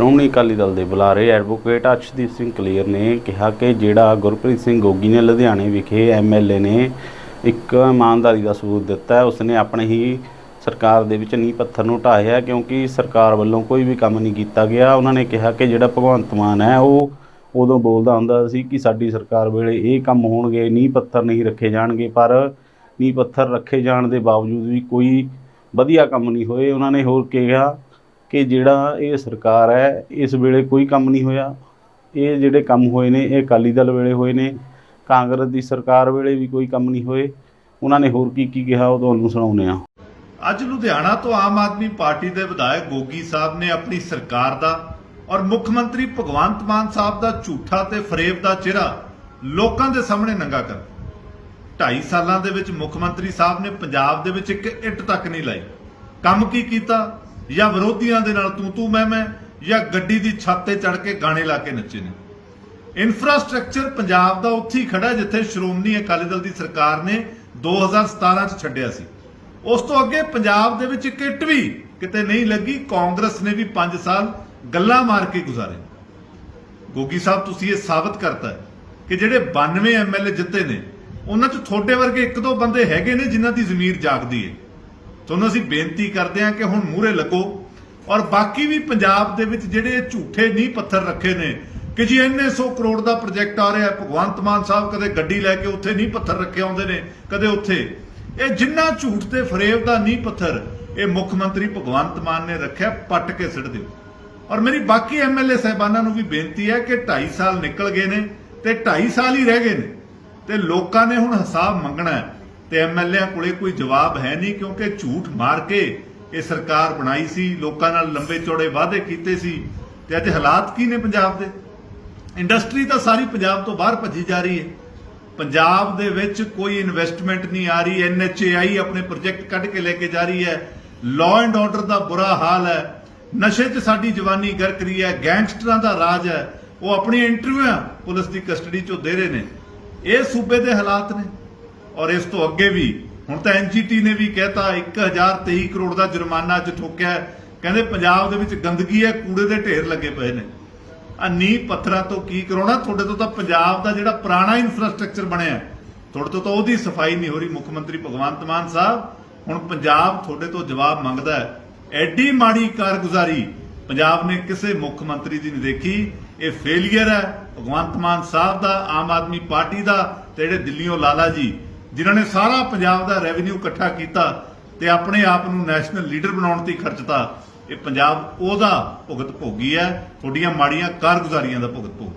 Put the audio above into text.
ਸ਼੍ਰੋਮਣੀ ਅਕਾਲੀ ਦਲ ਦੇ ਬੁਲਾਰੇ advocate Arshdeep Singh clear ਨੇ ਕਿਹਾ ਕਿ ਜਿਹੜਾ ਗੁਰਪ੍ਰੀਤ ਸਿੰਘ ਗੋਗੀ ਨੇ ਲੁਧਿਆਣੇ ਵਿਖੇ ਐਮਐਲਏ ਨੇ ਇੱਕ ਇਮਾਨਦਾਰੀ ਦਾ ਸਬੂਤ ਦਿੱਤਾ ਉਸਨੇ ਆਪਣੇ ਹੀ ਸਰਕਾਰ ਦੇ ਵਿੱਚ ਨੀਂਹ ਪੱਥਰ ਨੂੰ ਢਾਹਿਆ ਕਿਉਂਕਿ ਸਰਕਾਰ ਵੱਲੋਂ ਕੋਈ ਵੀ ਕੰਮ ਨਹੀਂ ਕੀਤਾ ਗਿਆ। ਉਹਨਾਂ ਨੇ ਕਿਹਾ ਕਿ ਜਿਹੜਾ ਭਗਵੰਤ ਮਾਨ ਹੈ, ਉਹ ਉਦੋਂ ਬੋਲਦਾ ਹੁੰਦਾ ਸੀ ਕਿ ਸਾਡੀ ਸਰਕਾਰ ਵੇਲੇ ਇਹ ਕੰਮ ਹੋਣਗੇ, ਨੀਂਹ ਪੱਥਰ ਨਹੀਂ ਰੱਖੇ ਜਾਣਗੇ, ਪਰ ਨੀਂਹ ਪੱਥਰ ਰੱਖੇ ਜਾਣ ਦੇ ਬਾਵਜੂਦ ਵੀ ਕੋਈ ਵਧੀਆ ਕੰਮ ਨਹੀਂ ਹੋਏ। ਉਹਨਾਂ ਨੇ ਹੋਰ ਕਿਹਾ ਕਿ ਜਿਹੜਾ ਇਹ ਸਰਕਾਰ ਹੈ, ਇਸ ਵੇਲੇ ਕੋਈ ਕੰਮ ਨਹੀਂ ਹੋਇਆ। ਇਹ ਜਿਹੜੇ ਕੰਮ ਹੋਏ ਨੇ, ਇਹ ਅਕਾਲੀ ਦਲ ਵੇਲੇ ਹੋਏ ਨੇ, ਕਾਂਗਰਸ ਦੀ ਸਰਕਾਰ ਵੇਲੇ ਵੀ ਕੋਈ ਕੰਮ ਨਹੀਂ ਹੋਏ। ਉਹਨਾਂ ਨੇ ਹੋਰ ਕੀ ਕੀ ਕਿਹਾ, ਉਹ ਤੁਹਾਨੂੰ ਸੁਣਾਉਂਦੇ ਆ ਅੱਜ ਲੁਧਿਆਣਾ ਤੋਂ ਆਮ ਆਦਮੀ ਪਾਰਟੀ ਦੇ ਵਿਧਾਇਕ ਗੋਗੀ ਸਾਹਿਬ ਨੇ ਆਪਣੀ ਸਰਕਾਰ ਦਾ ਔਰ ਮੁੱਖ ਮੰਤਰੀ ਭਗਵੰਤ ਮਾਨ ਸਾਹਿਬ ਦਾ ਝੂਠਾ ਤੇ ਫਰੇਬ ਦਾ ਚਿਹਰਾ ਲੋਕਾਂ ਦੇ ਸਾਹਮਣੇ ਨੰਗਾ ਕਰ 2.5 ਸਾਲਾਂ ਦੇ ਵਿੱਚ ਮੁੱਖ ਮੰਤਰੀ ਸਾਹਿਬ ਨੇ ਪੰਜਾਬ ਦੇ ਵਿੱਚ ਇੱਕ ਇੱਟ ਤੱਕ ਨਹੀਂ ਲਾਈ। ਕੰਮ ਕੀ ਕੀਤਾ? ਜਾਂ ਵਿਰੋਧੀਆਂ ਦੇ ਨਾਲ ਤੂੰ ਤੂੰ ਮੈਂ ਮੈਂ, ਜਾਂ ਗੱਡੀ ਦੀ ਛੱਤ ਤੇ ਚੜ ਕੇ ਗਾਣੇ ਲਾ ਕੇ ਨੱਚੇ ਨੇ। ਇਨਫਰਾਸਟ੍ਰਕਚਰ ਪੰਜਾਬ ਦਾ ਉੱਥੇ ਹੀ ਖੜਾ ਜਿੱਥੇ ਸ਼੍ਰੋਮਣੀ ਅਕਾਲੀ ਦਲ ਦੀ ਸਰਕਾਰ ਨੇ 2017 ਚ ਛੱਡਿਆ ਸੀ। ਉਸ ਤੋਂ ਅੱਗੇ ਪੰਜਾਬ ਦੇ ਵਿੱਚ ਕਿੱਟ ਵੀ ਕਿਤੇ ਨਹੀਂ ਲੱਗੀ, ਕਾਂਗਰਸ ਨੇ ਵੀ 5 ਸਾਲ ਗੱਲਾਂ ਮਾਰ ਕੇ ਗੁਜ਼ਾਰੇ। ਗੋਗੀ ਸਾਹਿਬ, ਤੁਸੀਂ ਇਹ ਸਾਬਤ ਕਰਤਾ ਕਿ ਜਿਹੜੇ 92 ਐਮਐਲਏ ਜਿੱਤੇ ਨੇ, ਉਹਨਾਂ 'ਚ ਤੁਹਾਡੇ ਵਰਗੇ ਇੱਕ ਦੋ ਬੰਦੇ ਹੈਗੇ ਨੇ ਜਿਨ੍ਹਾਂ ਦੀ ਜ਼ਮੀਰ ਜਾਗਦੀ ਹੈ। ਤੁਹਾਨੂੰ ਅਸੀਂ ਬੇਨਤੀ ਕਰਦੇ ਹਾਂ ਕਿ ਹੁਣ ਮੂਹਰੇ ਲੱਗੋ ਔਰ ਬਾਕੀ ਵੀ ਪੰਜਾਬ ਦੇ ਵਿੱਚ ਜਿਹੜੇ ਝੂਠੇ ਨੀਂਹ ਪੱਥਰ ਰੱਖੇ ਨੇ ਕਿ ਜੀ ਇੰਨੇ 100 ਕਰੋੜ ਦਾ ਪ੍ਰੋਜੈਕਟ ਆ ਰਿਹਾ, ਭਗਵੰਤ ਮਾਨ ਸਾਹਿਬ ਕਦੇ ਗੱਡੀ ਲੈ ਕੇ ਉੱਥੇ ਨੀਂਹ ਪੱਥਰ ਰੱਖੇ ਆਉਂਦੇ ਨੇ, ਕਦੇ ਉੱਥੇ। ਇਹ ਜਿੰਨਾ ਝੂਠ ਤੇ ਫਰੇਬ ਦਾ ਨੀਂਹ ਪੱਥਰ ਇਹ ਮੁੱਖ ਮੰਤਰੀ ਭਗਵੰਤ ਮਾਨ ਨੇ ਰੱਖਿਆ, ਪੱਟ ਕੇ ਸਿੱਟ ਦਿਓ। ਔਰ ਮੇਰੀ ਬਾਕੀ ਐਮਐਲਏ ਸਹਿਬਾਨਾਂ ਨੂੰ ਵੀ ਬੇਨਤੀ ਹੈ ਕਿ 2.5 ਸਾਲ ਨਿਕਲ ਗਏ ਨੇ ਤੇ 2.5 ਸਾਲ ਹੀ ਰਹਿ ਗਏ ਨੇ ਤੇ ਲੋਕਾਂ ਨੇ ਹੁਣ ਹਿਸਾਬ ਮੰਗਣਾ ਹੈ। ਤੇ ਐਮਐਲਏਆਂ ਕੋਲੇ ਕੋਈ ਜਵਾਬ ਹੈ ਨਹੀਂ ਕਿਉਂਕਿ ਝੂਠ ਮਾਰ ਕੇ ਇਹ ਸਰਕਾਰ ਬਣਾਈ ਸੀ, ਲੋਕਾਂ ਨਾਲ ਲੰਬੇ ਚੌੜੇ ਵਾਅਦੇ ਕੀਤੇ ਸੀ ਤੇ ਅੱਜ ਹਾਲਾਤ ਕੀ ਨੇ ਪੰਜਾਬ ਦੇ? ਇੰਡਸਟਰੀ ਤਾਂ ਸਾਰੀ ਪੰਜਾਬ ਤੋਂ ਬਾਹਰ ਭੱਜੀ ਜਾ ਰਹੀ ਹੈ। ਪੰਜਾਬ ਦੇ ਵਿੱਚ ਕੋਈ ਇਨਵੈਸਟਮੈਂਟ ਨਹੀਂ ਆ ਰਹੀ ਐਨਐਚਏਆਈ ਆਪਣੇ ਪ੍ਰੋਜੈਕਟ ਕੱਢ ਕੇ ਲੈ ਕੇ ਜਾ ਰਹੀ ਹੈ। ਲਾਅ ਐਂਡ ਆਰਡਰ ਦਾ ਬੁਰਾ ਹਾਲ ਹੈ। ਨਸ਼ੇ 'ਚ ਸਾਡੀ ਜਵਾਨੀ ਗਰਕ ਰਹੀ ਹੈ, ਗੈਂਗਸਟਰਾਂ ਦਾ ਰਾਜ ਹੈ। ਉਹ ਆਪਣੀ ਇੰਟਰਵਿਊਆਂ ਪੁਲਿਸ ਦੀ ਕਸਟਡੀ 'ਚੋਂ ਦੇ ਰਹੇ ਨੇ। ਇਹ ਸੂਬੇ ਦੇ ਹਾਲਾਤ ਨੇ। ਔਰ ਇਸ ਤੋਂ ਅੱਗੇ ਵੀ, ਹੁਣ ਤਾਂ ਐਨਜੀਟੀ ਨੇ ਵੀ ਕਹਿਤਾ 1023 ਕਰੋੜ ਦਾ ਜੁਰਮਾਨਾ ਅੱਜ ਠੋਕਿਆ ਕਹਿੰਦੇ ਪੰਜਾਬ ਦੇ ਵਿੱਚ ਗੰਦਗੀ ਹੈ, ਕੂੜੇ ਦੇ ਢੇਰ ਲੱਗੇ ਪਏ ਨੇ। ਆ ਨੀਂਹ ਪੱਥਰਾਂ ਤੋਂ ਕੀ ਕਰਾਉਣਾ? ਤੁਹਾਡੇ ਤੋਂ ਤਾਂ ਪੰਜਾਬ ਦਾ ਜਿਹੜਾ ਪੁਰਾਣਾ ਇਨਫਰਾਸਟ੍ਰਕਚਰ ਬਣਿਆ ਤੁਹਾਡੇ ਤੋਂ ਤਾਂ ਉਹਦੀ ਸਫ਼ਾਈ ਨਹੀਂ ਹੋ ਰਹੀ। ਮੁੱਖ ਮੰਤਰੀ ਭਗਵੰਤ ਮਾਨ ਸਾਹਿਬ, ਹੁਣ ਪੰਜਾਬ ਤੁਹਾਡੇ ਤੋਂ ਜਵਾਬ ਮੰਗਦਾ ਹੈ। ਐਡੀ ਮਾੜੀ ਕਾਰਗੁਜ਼ਾਰੀ ਪੰਜਾਬ ਨੇ ਕਿਸੇ ਮੁੱਖ ਮੰਤਰੀ ਦੀ ਨਹੀਂ ਦੇਖੀ। ਇਹ ਫੇਲਿਅਰ ਹੈ, ਭਗਵੰਤ ਮਾਨ ਸਾਹਿਬ ਦਾ, ਆਮ ਆਦਮੀ ਪਾਰਟੀ ਦਾ ਤੇ ਜਿਹੜੇ ਦਿੱਲੀੋਂ ਲਾਲਾ ਜੀ ਜਿਨ੍ਹਾਂ ਨੇ ਸਾਰਾ ਪੰਜਾਬ ਦਾ ਰੈਵਨਿਊ ਇਕੱਠਾ ਕੀਤਾ ਤੇ ਆਪਣੇ ਆਪ ਨੂੰ ਨੈਸ਼ਨਲ ਲੀਡਰ ਬਣਾਉਣ ਤੇ ਖਰਚਤਾ ਇਹ ਪੰਜਾਬ ਉਹਦਾ ਭੁਗਤ ਭੋਗੀ ਹੈ, ਤੁਹਾਡੀਆਂ ਮਾੜੀਆਂ ਕਾਰਗੁਜ਼ਾਰੀਆਂ ਦਾ ਭੁਗਤ ਭੋਗੀ।